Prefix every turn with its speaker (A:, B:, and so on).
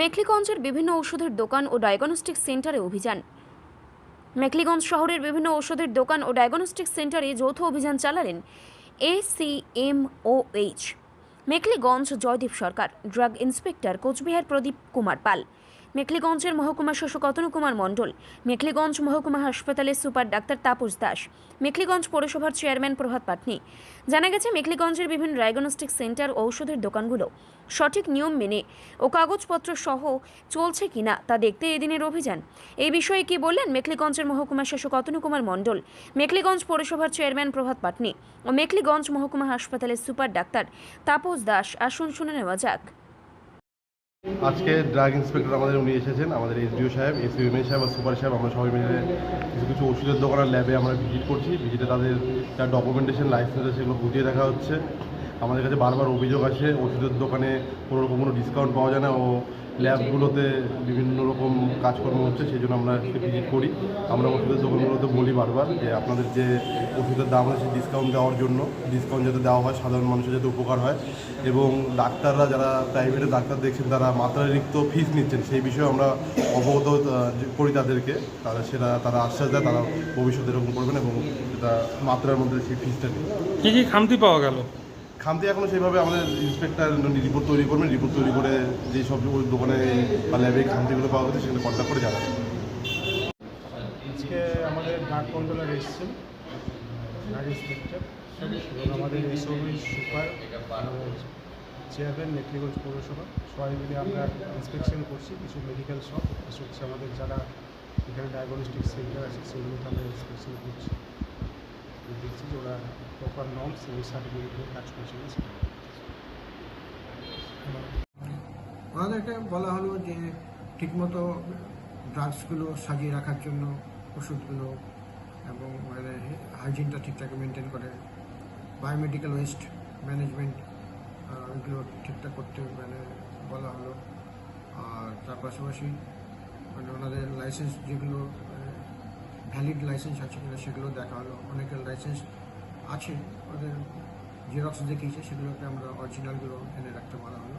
A: মেখলিগঞ্জের বিভিন্ন ওষুধের দোকান ও ডায়াগনস্টিক সেন্টারে অভিযান। মেখলিগঞ্জ শহরের বিভিন্ন ওষুধের দোকান ও ডায়াগনস্টিক সেন্টারে যৌথ অভিযান চালালেন ACMOH Mekhliganj Joydeep Sarkar, drug inspector Coochbehar Pradip Kumar Pal. মেখলিগঞ্জের মহকুমা শাসক অতনু কুমার মণ্ডল, মেখলিগঞ্জ মহকুমা হাসপাতালের সুপার ডাক্তার তাপস দাস, মেখলিগঞ্জ পৌরসভার চেয়ারম্যান প্রভাত পাটনি। জানা গেছে, মেখলিগঞ্জের বিভিন্ন ডায়াগনস্টিক সেন্টার ও ঔষধের দোকানগুলো সঠিক নিয়ম মেনে ও কাগজপত্র সহ চলছে কিনা তা দেখতে এদিনের অভিযান। এই বিষয়ে কি বললেন মেখলিগঞ্জের মহকুমা শাসক অতনু কুমার মণ্ডল, মেখলিগঞ্জ পৌরসভার চেয়ারম্যান প্রভাত পাটনি ও মেখলিগঞ্জ মহকুমা হাসপাতালের সুপার ডাক্তার তাপস দাস। আসুন শুনে নেওয়া যাক।
B: আজকে ড্রাগ ইন্সপেক্টর আমাদের উনি এসেছেন, আমাদের এসডিও সাহেব এসিএমএ সাহেব আর সুপার সাহেব, আমরা সবাই মিলে কিছু কিছু ওষুধের দোকানের ল্যাবে আমরা ভিজিট করছি। ভিজিটে তাদের যা ডকুমেন্টেশন লাইসেন্স আছে সেগুলো বুঝিয়ে দেখা হচ্ছে। আমাদের কাছে বারবার অভিযোগ আসে, ওষুধের দোকানে কোনো রকম কোনো ডিসকাউন্ট পাওয়া যায় না ও ল্যাবগুলোতে বিভিন্ন রকম কাজকর্ম হচ্ছে সেই জন্য আমরা ভিজিট করি। আমরা ওষুধের দোকানগুলোতে বলি বারবার যে আপনাদের যে ওষুধের দাম আছে ডিসকাউন্ট দেওয়ার জন্য ডিসকাউন্ট যাতে দেওয়া হয়, সাধারণ মানুষের যাতে উপকার হয় এবং ডাক্তাররা যারা প্রাইভেটে ডাক্তার দেখছেন, তারা মাত্রাতিরিক্ত ফিস নিচ্ছেন, সেই বিষয়ে আমরা অবগত করি তাদেরকে। তারা সেটা, তারা আশ্বাস দেয় তারা ভবিষ্যতে এরকম করবেন এবং সেটা মাত্রার মধ্যে সেই ফিসটা নেই
C: কী কী খামতি পাওয়া গেল?
B: খামতি এখনও সেইভাবে আমাদের ইন্সপেক্টর রিপোর্ট তৈরি করবেন রিপোর্ট তৈরি করে যেই সব দোকানে বা ল্যাবে খামতিগুলো পাওয়া গেছে সেগুলো কন্ট্যাক্ট করে জানাবেন।
D: আজকে আমাদের ডাক কন্ট্রোলার এসেছেন ডাক ইন্সপেক্টর। এবং আমাদের সুপার চেয়ারম্যান মেট্রিগঞ্জ পৌরসভা, সবাই মিলে আমরা ইন্সপেকশন করছি, কিছু মেডিকেল শপ কিছু হচ্ছে আমাদের যারা এখানে ডায়াগনস্টিক সেন্টার আছে, সেগুলোতে আমরা ইন্সপেকশন করছি। দেখছি যে ওরা প্রপার নর্মস এবং সার্টিফিকেট কাজ করছে না সেটা
E: ওনাদেরকে বলা হলো যে ঠিকমতো ড্রাগসগুলো সাজিয়ে রাখার জন্য, ওষুধগুলো এবং হাইজিনটা ঠিকঠাক মেনটেন করে। বায়োমেডিক্যাল ওয়েস্ট ম্যানেজমেন্ট এগুলো ঠিকঠাক করতে মানে বলা হলো। আর তার পাশাপাশি মানে ওনাদের লাইসেন্স যেগুলো ভ্যালিড লাইসেন্স আছে কিনা সেগুলো দেখা হলো অনেকের লাইসেন্স আছে, ওদের জেরক্স দেখিয়েছে সেগুলোকে আমরা অরিজিনালগুলো এনে রাখতে বলা হলো।